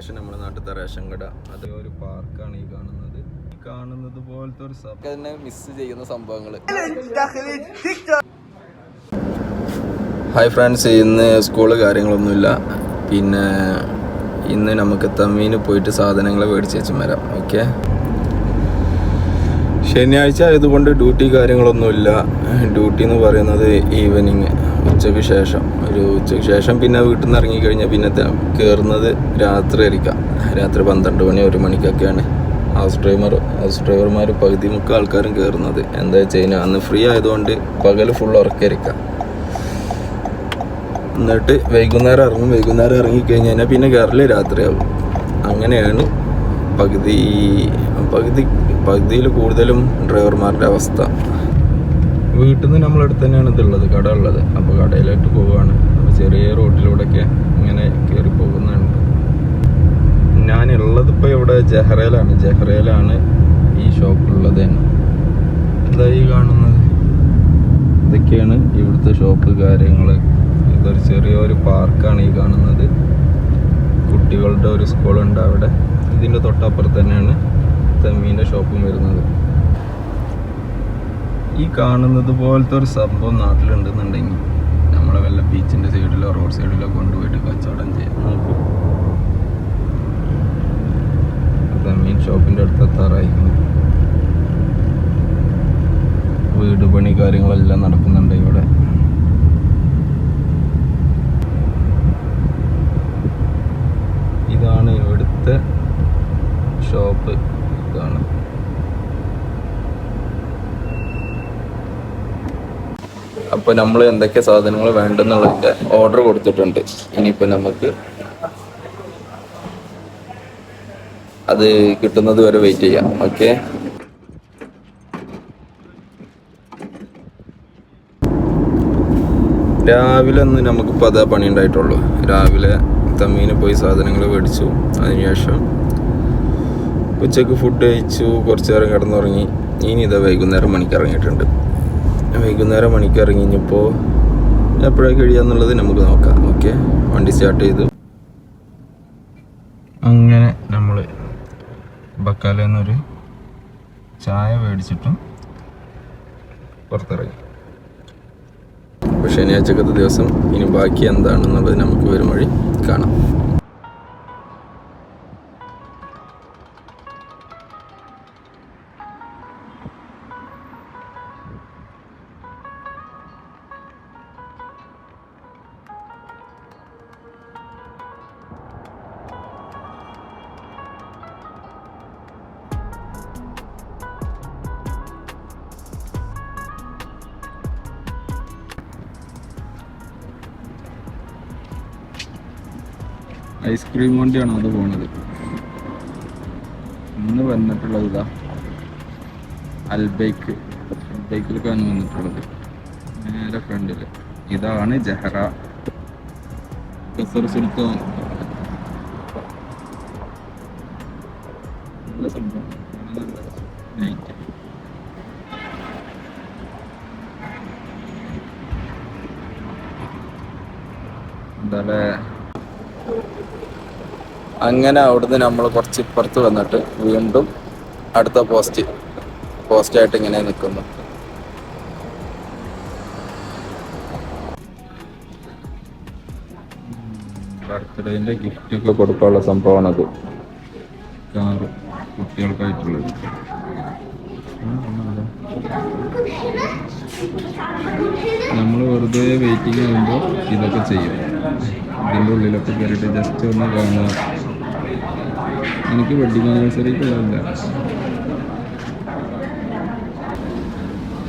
ഏകദേശം നമ്മുടെ നാട്ടിലത്തെ റേഷൻ കട. അത് ഒരു പാർക്കാണ് ഈ കാണുന്നത്. ഈ കാണുന്നത് പോലത്തെ ഒരു തന്നെ മിസ് ചെയ്യുന്ന സംഭവങ്ങൾ ഹായ് ഫ്രണ്ട്സ് ഇന്ന് സ്കൂൾ കാര്യങ്ങളൊന്നുമില്ല. പിന്നെ ഇന്ന് നമുക്ക് തമ്മീന് പോയിട്ട് സാധനങ്ങൾ മേടിച്ച് വെച്ച് വരാം. ഓക്കെ ശനിയാഴ്ച ആയതുകൊണ്ട് ഡ്യൂട്ടി കാര്യങ്ങളൊന്നുമില്ല. ഡ്യൂട്ടി എന്ന് പറയുന്നത് ഈവനിങ് ഉച്ചയ്ക്ക് ശേഷം. ഒരു ഉച്ചയ്ക്ക് ശേഷം പിന്നെ വീട്ടിൽ നിന്ന് ഇറങ്ങിക്കഴിഞ്ഞാൽ പിന്നെ കയറുന്നത് രാത്രി ആയിരിക്കാം. രാത്രി പന്ത്രണ്ട് മണി ഒരു മണിക്കൊക്കെയാണ് ഹൗസ് ഡ്രൈവർ ഹൗസ് ഡ്രൈവർമാർ പകുതി മുക്ക ആൾക്കാരും കയറുന്നത് എന്താ കഴിഞ്ഞാൽ അന്ന് ഫ്രീ ആയതുകൊണ്ട് പകൽ ഫുൾ ഉറക്കായിരിക്കാം എന്നിട്ട് വൈകുന്നേരം ഇറങ്ങും. വൈകുന്നേരം ഇറങ്ങിക്കഴിഞ്ഞാൽ പിന്നെ കയറൽ രാത്രിയാവും. അങ്ങനെയാണ് പകുതി പകുതി പകുതിയിൽ കൂടുതലും ഡ്രൈവർമാരുടെ അവസ്ഥ. വീട്ടിൽ നിന്ന് നമ്മളടുത്ത് തന്നെയാണ് ഇതുള്ളത് കട ഉള്ളത് അപ്പോൾ കടയിലോട്ട് പോവുകയാണ് അപ്പോൾ ചെറിയ റോട്ടിലൂടെയൊക്കെ ഇങ്ങനെ കയറി പോകുന്നുണ്ട് ഞാനുള്ളത് ഇപ്പോൾ ഇവിടെ ജഹറയിലാണ്. ജഹറയിലാണ് ഈ ഷോപ്പുള്ളത്. തന്നെ എന്താ ഈ കാണുന്നത്? ഇതൊക്കെയാണ് ഇവിടുത്തെ ഷോപ്പ് കാര്യങ്ങൾ ഇതൊരു ചെറിയൊരു പാർക്കാണ് ഈ കാണുന്നത്. കുട്ടികളുടെ ഒരു സ്കൂളുണ്ട് അവിടെ. ഇതിന്റെ തൊട്ടപ്പുറത്ത് തന്നെയാണ് തെമ്മീന്റെ ഷോപ്പും വരുന്നത്. ഈ കാണുന്നത് പോലത്തെ ഒരു സംഭവം നാട്ടിലുണ്ടെന്നുണ്ടെങ്കിൽ നമ്മളെ വല്ല ബീച്ചിന്റെ സൈഡിലോ റോഡ് സൈഡിലോ കൊണ്ടുപോയിട്ട് കച്ചവടം ചെയ്യാം. നോക്കൂ. മീൻ ഷോപ്പിന്റെ അടുത്ത് എത്താറായിരിക്കുന്നു വീട് പണി കാര്യങ്ങളെല്ലാം നടക്കുന്നുണ്ട് ഇവിടെ. ഇതാണ് ഇവിടുത്തെ ഷോപ്പ് ഇതാണ്. അപ്പോൾ നമ്മൾ എന്തൊക്കെ സാധനങ്ങൾ വേണ്ടെന്നുള്ളതിന്റെ ഓർഡർ കൊടുത്തിട്ടുണ്ട്. ഇനിയിപ്പോൾ നമുക്ക് അത് കിട്ടുന്നത് വരെ വെയിറ്റ് ചെയ്യാം. ഓക്കെ രാവിലെ ഒന്ന് നമുക്കിപ്പോൾ അതാ പണി ഉണ്ടായിട്ടുള്ളൂ. രാവിലെ തമ്മീന് പോയി സാധനങ്ങൾ മേടിച്ചു. അതിനുശേഷം ഉച്ചയ്ക്ക് ഫുഡ് കഴിച്ചു. കുറച്ച് നേരം കിടന്നുറങ്ങി. ഇനി ഇതാ വൈകുന്നേരം മണിക്ക് ഇറങ്ങിയിട്ടുണ്ട്. വൈകുന്നേരം മണിക്ക് ഇറങ്ങി ഇനിയിപ്പോൾ എപ്പോഴാണ് കഴിയാന്നുള്ളത് നമുക്ക് നോക്കാം ഓക്കെ? വണ്ടി സ്റ്റാർട്ട് ചെയ്തു. അങ്ങനെ നമ്മൾ ബക്കാല എന്നൊരു ചായ മേടിച്ചിട്ടും പുറത്തിറങ്ങി. അപ്പോൾ ശനിയാഴ്ചക്കത്തെ ദിവസം ഇനി ബാക്കി എന്താണെന്നുള്ളത് നമുക്ക് വരും വഴി കാണാം. ഐസ്ക്രീം വണ്ടിയാണ് അത് പോണത്. ഇന്ന് വന്നിട്ടുള്ളത് ഇതാ അൽബൈക്ക്. അൽബൈക്കിലേക്കാണ് വന്നിട്ടുള്ളത്. നേരെ ഫ്രണ്ടിൽ ഇതാണ് ജഹറ. കസർ സുൽത്താൻ night. അങ്ങനെ അവിടുന്ന് നമ്മൾ കുറച്ച് ഇപ്പുറത്ത് വന്നിട്ട് വീണ്ടും അടുത്ത പോസ്റ്റ് പോസ്റ്റായിട്ട് ഇങ്ങനെ നിൽക്കുന്നു ബർത്ത്ഡേന്റെ ഗിഫ്റ്റ് ഒക്കെ കൊടുക്കാനുള്ള സംഭവമാണത്. കാറ് കുട്ടികൾക്കായിട്ടുള്ളത്. നമ്മൾ വെറുതെ വെയിറ്റിംഗ് ചെയ്യുമ്പോൾ ഇതൊക്കെ ചെയ്യും. ഇതിന്റെ ഉള്ളിലൊക്കെ കയറിയിട്ട് ജസ്റ്റ് ഒന്ന് കാണുക. എനിക്ക് വെഡിങ് ആനിവേഴ്സറിക്കുള്ളതല്ല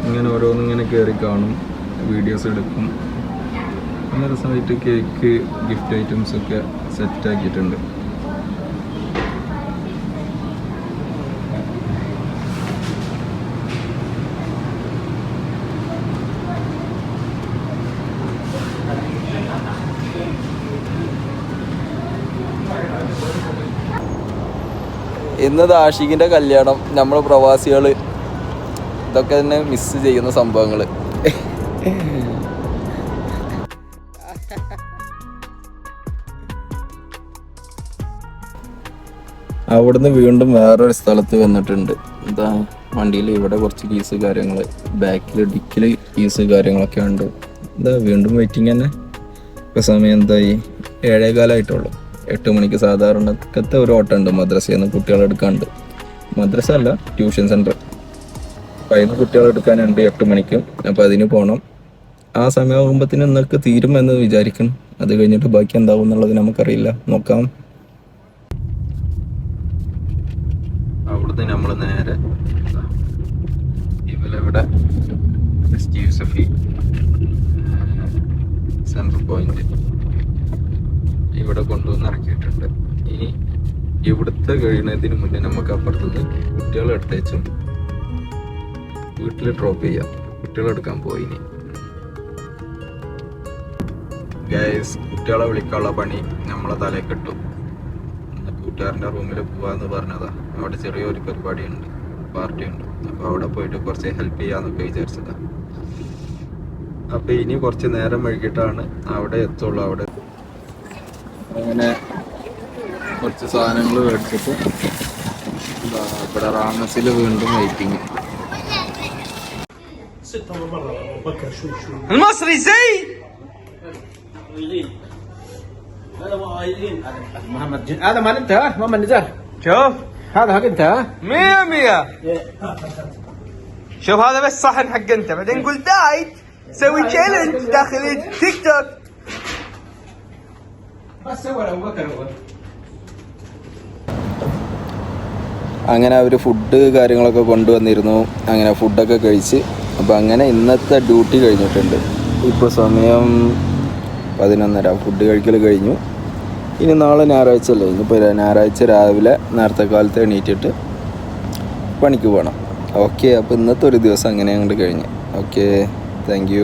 ഇങ്ങനെ ഓരോന്നിങ്ങനെ കയറി കാണും വീഡിയോസ് എടുക്കും. നല്ല രസമായിട്ട് കേക്ക് ഗിഫ്റ്റ് ഐറ്റംസ് ഒക്കെ സെറ്റ് ആക്കിയിട്ടുണ്ട് കല്യാണം നമ്മൾ പ്രവാസികൾ ഇതൊക്കെ തന്നെ മിസ് ചെയ്യുന്ന സംഭവങ്ങൾ അവിടുന്ന് വീണ്ടും വേറൊരു സ്ഥലത്ത് വന്നിട്ടുണ്ട്. എന്താ വണ്ടിയിൽ ഇവിടെ കുറച്ച് കീസ് കാര്യങ്ങൾ ബാക്കിൽ ഡിക്കിൽ കീസ് കാര്യങ്ങളൊക്കെ ഉണ്ട്. എന്താ വീണ്ടും വെയിറ്റിംഗ് തന്നെ? ഇപ്പം സമയം എന്തായി? ഏഴേകാലമായിട്ടുള്ളൂ എട്ട് മണിക്ക് സാധാരണക്കത്തെ ഒരു ഓട്ടം ഉണ്ട് മദ്രസയിൽ നിന്ന് കുട്ടികളെ എടുക്കാണ്ട്. മദ്രസ അല്ല ട്യൂഷൻ സെന്റർ അപ്പം അതിന് കുട്ടികളെ എടുക്കാനുണ്ട് എട്ട് മണിക്ക് അപ്പം അതിന് പോകണം ആ സമയമാകുമ്പോഴത്തേന് ഇന്നൊക്കെ തീരുമെന്ന് വിചാരിക്കണം അത് കഴിഞ്ഞിട്ട് ബാക്കി എന്താവും എന്നുള്ളത് നമുക്കറിയില്ല. നോക്കാം. അവിടുന്ന് നമ്മൾ നേരെ ഇവലെവിടെ സെൻട്രൽ പോയിന്റ് ഇറക്കിയിട്ടുണ്ട് ഇനി ഇവിടുത്തെ കഴിയുന്നതിന് മുന്നേ നമുക്ക് അപ്പുറത്തുനിന്ന് കുട്ടികളെ എടുത്തേച്ചും വീട്ടിൽ ഡ്രോപ്പ് ചെയ്യാം. കുട്ടികളെടുക്കാൻ പോയി ഇനി. ഗൈസ് കുട്ടികളെ വിളിക്കാനുള്ള പണി നമ്മളെ തലയിൽ കിട്ടും കൂട്ടുകാരന്റെ റൂമിൽ പോവാന്ന് പറഞ്ഞതാ. അവിടെ ചെറിയൊരു പരിപാടി ഉണ്ട് പാർട്ടി ഉണ്ട് അപ്പോൾ അവിടെ പോയിട്ട് കുറച്ച് ഹെൽപ്പ് ചെയ്യാന്നൊക്കെ വിചാരിച്ചതാ. അപ്പോൾ ഇനി കുറച്ച് നേരം വൈകിട്ടാണ് അവിടെ എത്തുള്ളൂ അവിടെ. അങ്ങനെ കുറച്ച് സാധനങ്ങൾ മേടിച്ചിട്ട് ഇതാ ഇവിടെ റാമസിൽ വീണ്ടും വെയിറ്റിംഗ് المصري زي محمد جن... هذا مال انت ها محمد نزار شوف هذا حق انت ها مية مية شوف هذا بس صحن حق انت بعدين قول دايت سوي تشالنج داخل تيك توك بس سوى ابو بكر هو അങ്ങനെ അവർ ഫുഡ് കാര്യങ്ങളൊക്കെ കൊണ്ടുവന്നിരുന്നു. അങ്ങനെ ഫുഡൊക്കെ കഴിച്ച്. അപ്പോൾ അങ്ങനെ ഇന്നത്തെ ഡ്യൂട്ടി കഴിഞ്ഞിട്ടുണ്ട്. ഇപ്പോൾ സമയം പതിനൊന്നര. ഫുഡ് കഴിക്കൽ കഴിഞ്ഞു. ഇനി നാളെ ഞായറാഴ്ച അല്ലേ? ഇനിയിപ്പോൾ ഞായറാഴ്ച രാവിലെ നേരത്തെ കാലത്ത് എണീറ്റിട്ട് പണിക്ക് പോകണം ഓക്കെ അപ്പോൾ ഇന്നത്തെ ഒരു ദിവസം അങ്ങനെ അങ്ങോട്ട് കഴിഞ്ഞ് ഓക്കെ താങ്ക്